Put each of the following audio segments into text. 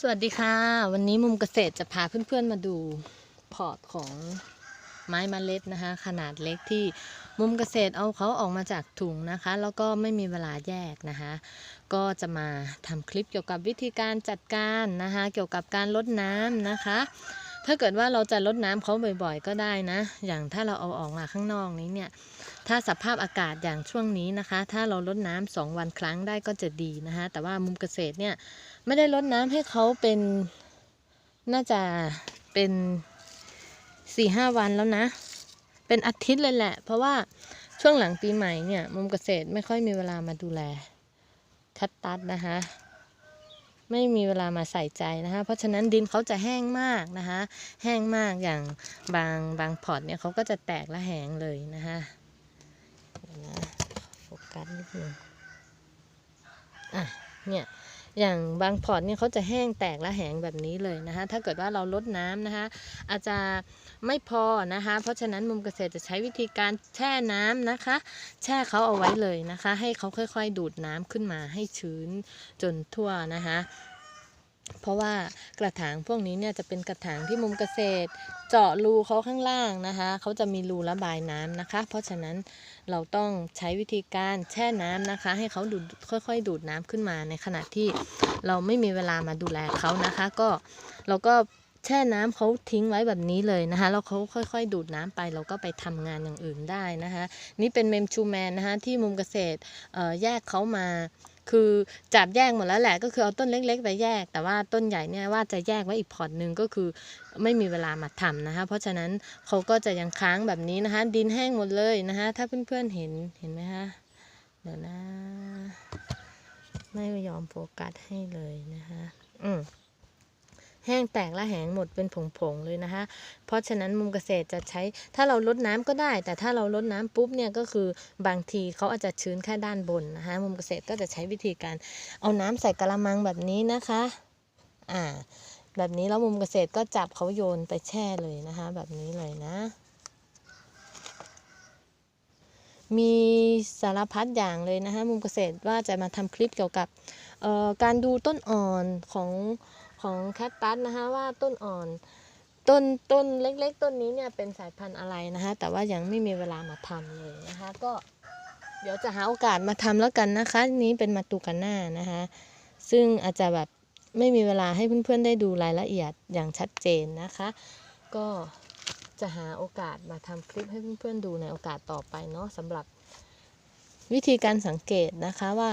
สวัสดีค่ะ วันนี้มุมเกษตรจะพาเพื่อนๆมาดูพอร์ตของไม้มเมล็ดนะคะ ขนาดเล็กที่มุมเกษตรเอาเขาออกมาจากถุงนะคะ แล้วก็ไม่มีเวลาแยกนะคะ ก็จะมาทำคลิปเกี่ยวกับวิธีการจัดการนะคะ เกี่ยวกับการลดน้ำนะคะ ถ้าเกิดว่าเราจะลดน้ำเขาบ่อยๆ ก็ได้นะ อย่างถ้าเราเอาออกมาข้างนอกนี้เนี่ย ถ้าสภาพอากาศอย่างช่วงนี้นะคะ ถ้าเราลดน้ำสองวันครั้งได้ก็จะดีนะคะ แต่ว่ามุมเกษตรเนี่ยไม่ได้ลดน้ำให้เขาเป็นน่าจะเป็นสี่ห้าวันแล้วนะ เป็นอาทิตย์เลยแหละ เพราะว่าช่วงหลังปีใหม่เนี่ยมุมเกษตรไม่ค่อยมีเวลามาดูแลคัดตัดนะคะ ไม่มีเวลามาใส่ใจนะคะ เพราะฉะนั้นดินเขาจะแห้งมากนะคะ แห้งมากอย่างบางบางพอร์ตเนี่ยเขาก็จะแตกและแห้งเลยนะคะเดี๋ยวนะโฟกัสนิดนึงอะเนี่ย อย่างบางพอร์ตเนี่ยเขาจะแห้งแตกและแหงแบบนี้เลยนะคะ ถ้าเกิดว่าเราลดน้ำนะคะ อาจจะไม่พอนะคะ เพราะฉะนั้นมุมเกษตรจะใช้วิธีการแช่น้ำนะคะ แช่เขาเอาไว้เลยนะคะ ให้เขาค่อย ๆ ดูดน้ำขึ้นมาให้ชื้นจนทั่วนะคะ เพราะว่ากระถางพวกนี้เนี่ยจะเป็นกระถางที่มุมเกษตร เจาะรูเขาข้างล่างนะคะเขาจะมีรูระบายน้ำนะคะ เพราะฉะนั้นเราต้องใช้วิธีการแช่น้ำนะคะ ให้เขาดูดค่อย ๆ ดูดน้ำขึ้นมาในขณะที่เราไม่มีเวลามาดูแลเขานะคะ ก็เราก็แช่น้ำเขาทิ้งไว้แบบนี้เลยนะคะแล้วเขาค่อย ๆ ดูดน้ำไป เราก็ไปทำงานอย่างอื่นได้นะคะ นี่เป็นเมมชูแมนนะคะที่มุมเกษตรแยกเขามา คือจับแยกหมดแล้วแหละก็คือเอาต้นเล็ก ๆ ไปแยก แต่ว่าต้นใหญ่เนี่ยว่าจะแยกไว้อีกพอร์ตหนึ่งก็คือไม่มีเวลามาทำนะคะเพราะฉะนั้นเขาก็จะยังค้างแบบนี้นะคะ ดินแห้งหมดเลยนะคะถ้าเพื่อนๆเห็นเห็นไหมคะเดี๋ยวนะ ไม่ยอมโฟกัสให้เลยนะคะอืม แห้งแตกและแหงหมดเป็นผงๆเลยนะคะ เพราะฉะนั้นมุมเกษตรจะใช้ถ้าเราลดน้ำก็ได้ แต่ถ้าเราลดน้ำปุ๊บเนี่ยก็คือบางทีเขาอาจจะชื้นแค่ด้านบนนะคะมุมเกษตรก็จะใช้วิธีการเอาน้ำใส่กระมังแบบนี้นะคะอ่าแบบนี้แล้วมุมเกษตรก็จับเขาโยนไปแช่เลยนะคะแบบนี้เลยนะมีสารพัดอย่างเลยนะคะมุมเกษตรว่าจะมาทำคลิปเกี่ยวกับเอ่อการดูต้นอ่อนของ ของแคคตัสนะคะว่าต้นอ่อน ต้นต้นเล็กๆ ต้นนี้เนี่ยเป็นสายพันธุ์อะไรนะคะแต่ว่ายังไม่มีเวลามาทำเลยนะคะ ก็เดี๋ยวจะหาโอกาสมาทำแล้วกันนะคะ นี้เป็นมาตูกันหน้านะคะ ซึ่งอาจจะแบบไม่มีเวลาให้เพื่อนๆได้ดูรายละเอียดอย่างชัดเจนนะคะ ก็จะหาโอกาสมาทำคลิปให้เพื่อนๆดูในโอกาสต่อไปเนาะสำหรับวิธีการสังเกตนะคะว่า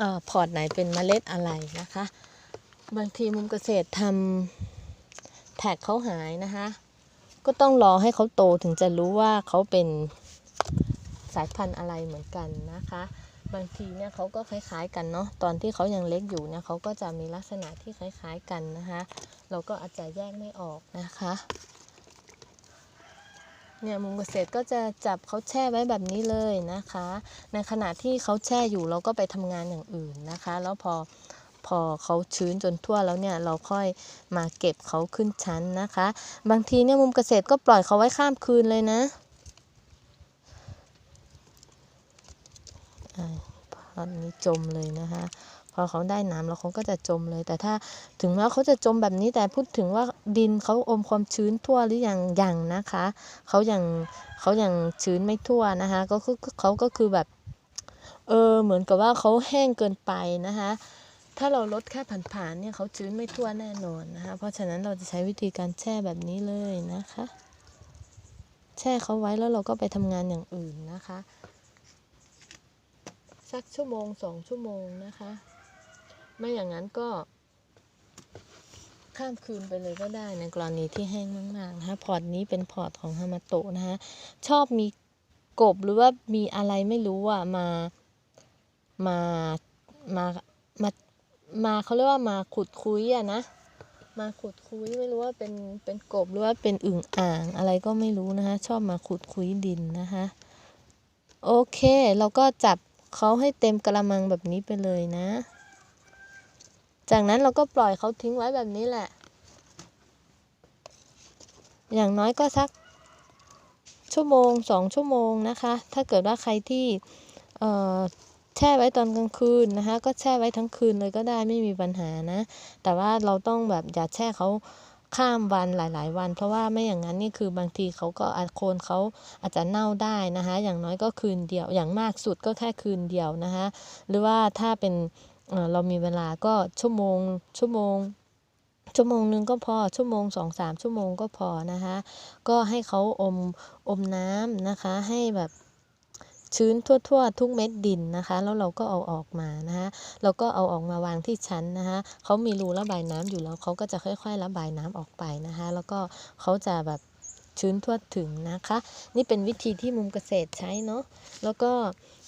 ออพอร์ตไหนเป็นเมล็ดอะไรนะคะ บางทีมุมเกษตรทำแท็กเขาหายนะคะ ก็ต้องรอให้เขาโตถึงจะรู้ว่าเขาเป็นสายพันธุ์อะไรเหมือนกันนะคะ บางทีเนี่ยเขาก็คล้ายๆกันเนาะตอนที่เขายังเล็กอยู่เนี่ยเขาก็จะมีลักษณะที่คล้ายๆกันนะคะ เราก็อาจจะแยกไม่ออกนะคะเนี่ยมุมเกษตรก็จะจับเขาแช่ไว้แบบนี้เลยนะคะ ในขณะที่เขาแช่อยู่เราก็ไปทำงานอย่างอื่นนะคะ แล้วพอ พอเขาชื้นจนทั่วแล้วเนี่ยเราค่อยมาเก็บเขาขึ้นชั้นนะคะ บางทีเนี่ยมุมเกษตรก็ปล่อยเขาไว้ข้ามคืนเลยนะตอนนี้จมเลยนะคะพอเขาได้น้ำแล้วเขาก็จะจมเลย แต่ถ้าถึงแม้เขาจะจมแบบนี้แต่พูดถึงว่าดินเขาอมความชื้นทั่วหรือยังยังนะคะเขายังเขายังชื้นไม่ทั่วนะคะก็คือเขาก็คือแบบเออเหมือนกับว่าเขาแห้งเกินไปนะคะ ถ้าเราลดแค่ผ่านๆเนี่ยเขาชื้นไม่ทั่วแน่นอนนะคะ เพราะฉะนั้นเราจะใช้วิธีการแช่แบบนี้เลยนะคะ แช่เขาไว้แล้วเราก็ไปทำงานอย่างอื่นนะคะ สักชั่วโมงสองชั่วโมงนะคะ ไม่อย่างนั้นก็ ข้ามคืนไปเลยก็ได้ในกรณีที่แห้งมากๆนะคะพอร์ตนี้เป็นพอร์ตของฮามาโตะนะคะ ชอบมีกบหรือว่ามีอะไรไม่รู้อะมามามามา มาเขาเรียกว่ามาขุดคุยอะนะ มาขุดคุยไม่รู้ว่าเป็นเป็นกบหรือว่าเป็นอึ่งอ่างอะไรก็ไม่รู้นะคะชอบมาขุดคุยดินนะคะโอเค เราก็จับเขาให้เต็มกระมังแบบนี้ไปเลยนะ จากนั้นเราก็ปล่อยเขาทิ้งไว้แบบนี้แหละ อย่างน้อยก็สักชั่วโมงสองชั่วโมงนะคะ ถ้าเกิดว่าใครที่ แช่ไว้ตอนกลางคืนนะคะ ก็แช่ไว้ทั้งคืนเลยก็ได้ไม่มีปัญหานะ แต่ว่าเราต้องแบบอย่าแช่เขาข้ามวันหลาย ๆ วัน เพราะว่าไม่อย่างนั้นนี่คือบางทีเขาก็อาจโคนเขาอาจจะเน่าได้นะคะ อย่างน้อยก็คืนเดียว อย่างมากสุดก็แค่คืนเดียวนะคะ หรือว่าถ้าเป็นเออเรามีเวลาก็ชั่วโมง ชั่วโมง ชั่วโมงหนึ่งก็พอชั่วโมงสองสามชั่วโมงก็พอนะคะ ก็ให้เขาอมอมน้ำนะคะ ให้แบบ ชื้นทั่ว ๆ ทุกเม็ดดินนะคะ แล้วเราก็เอาออกมานะคะเราก็เอาออกมาวางที่ชั้นนะคะเขามีรูระบายน้ำอยู่แล้วเขาก็จะค่อย ๆ ระบายน้ำออกไปนะคะแล้วก็เขาจะแบบชื้นทั่วถึงนะคะ นี่เป็นวิธีที่มุมเกษตรใช้เนาะแล้วก็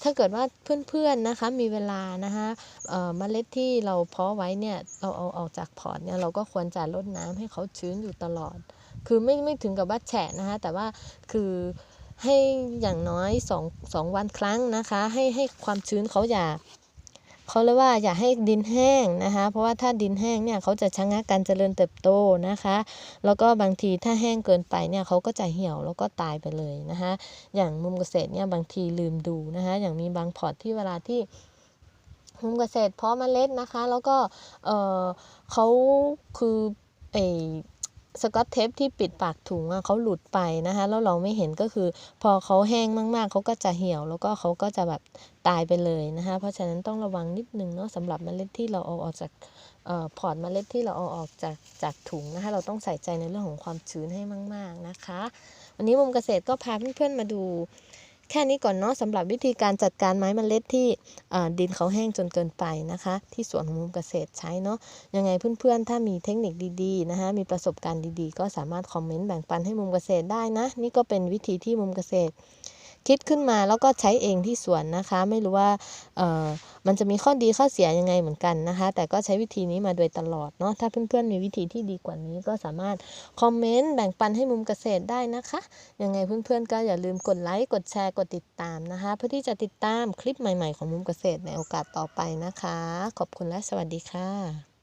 ถ้าเกิดว่าเพื่อนๆนะคะมีเวลานะคะเมล็ดที่เราเพาะไว้เนี่ยเราเอาออกจากพอร์ตเนี่ยเราก็ควรจะรดน้ำให้เขาชื้นอยู่ตลอด คือไม่ไม่ถึงกับว่าแฉะนะคะแต่ว่าคือ ให้อย่างน้อยสองสองวันครั้งนะคะ ให้ให้ความชื้นเขาอย่าเขาเรียกว่าอย่าให้ดินแห้งนะคะ เพราะว่าถ้าดินแห้งเนี่ยเขาจะชะงักการเจริญเติบโตนะคะ แล้วก็บางทีถ้าแห้งเกินไปเนี่ยเขาก็จะเหี่ยวแล้วก็ตายไปเลยนะคะ อย่างมุมเกษตรเนี่ยบางทีลืมดูนะคะ อย่างมีบางพอร์ตที่เวลาที่มุมเกษตรเพาะเมล็ดนะคะ แล้วก็เออเขาคือไอ สกอตเทปที่ปิดปากถุงอะเขาหลุดไปนะคะแล้วเราไม่เห็นก็คือ พอเขาแห้งมากๆเขาก็จะเหี่ยว แล้วก็เขาก็จะแบบตายไปเลยนะคะเพราะฉะนั้นต้องระวังนิดนึงเนาะสำหรับเมล็ดที่เราเอาออกจากออพอร์ตเมล็ดที่เราเอาออกจากจากถุงนะคะเราต้องใส่ใจในเรื่องของความชื้นให้มาก ๆนะคะ วันนี้มุมเกษตรก็พาเพื่อนๆมาดู แค่นี้ก่อนเนาะสำหรับวิธีการจัดการไม้เมล็ดที่ดินเขาแห้งจนเกินไปนะคะ ที่สวนของมุมเกษตรใช้เนาะยังไงเพื่อนๆ ถ้ามีเทคนิคดีๆนะคะมีประสบการณ์ดีๆ ก็สามารถคอมเมนต์แบ่งปันให้มุมเกษตรได้นะ นี่ก็เป็นวิธีที่มุมเกษตร คิดขึ้นมาแล้วก็ใช้เองที่สวนนะคะ ไม่รู้ว่าเอ่อมันจะมีข้อดีข้อเสียยังไงเหมือนกันนะคะ แต่ก็ใช้วิธีนี้มาโดยตลอดเนาะถ้าเพื่อนๆมีวิธีที่ดีกว่านี้ก็สามารถคอมเมนต์แบ่งปันให้มุมเกษตรได้นะคะยังไงเพื่อนๆก็อย่าลืมกดไลค์กดแชร์กดติดตามนะคะ เพื่อที่จะติดตามคลิปใหม่ๆของมุมเกษตรในโอกาสต่อไปนะคะ ขอบคุณและสวัสดีค่ะ